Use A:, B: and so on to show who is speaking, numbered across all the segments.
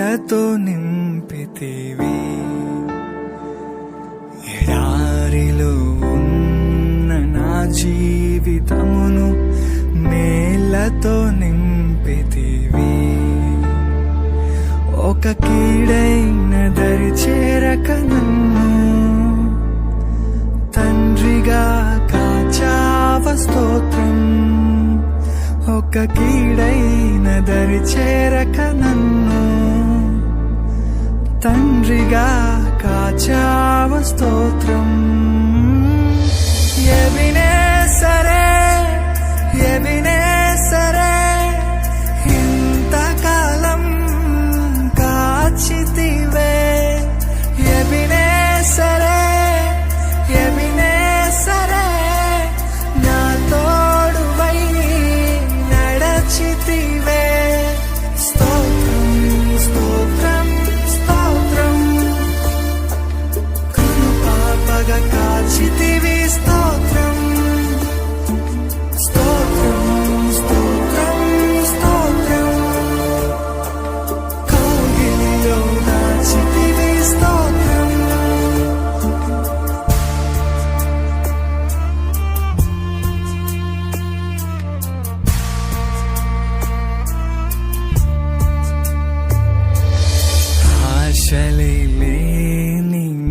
A: మేలతో నింపితివి. ఎడారిలో ఉన్న నా జీవితమును మేలతో నింపితివి. ఒక కీడైన దరి చేరక నన్ను తండ్రిగా కాచావ స్తోత్రం. ఒక కీడైన దరి చేరక నన్ను తండ్రిగా కాచావ స్తోత్రం. ఎవినే సరే ఎవినే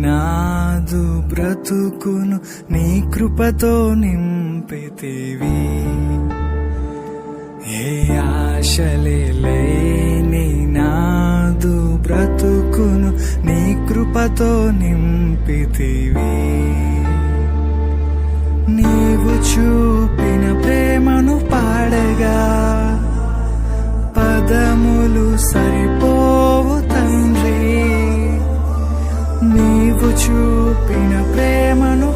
A: నాదు బ్రతుకును నీ కృపతో నింపితివి. ఏ ఆశలే లేని నాదు బ్రతుకును నీ కృపతో నింపితివి. నీవు చూపిన ప్రేమను పాడగా పదములు సరిపో నువ్వు చూపిన ప్రేమను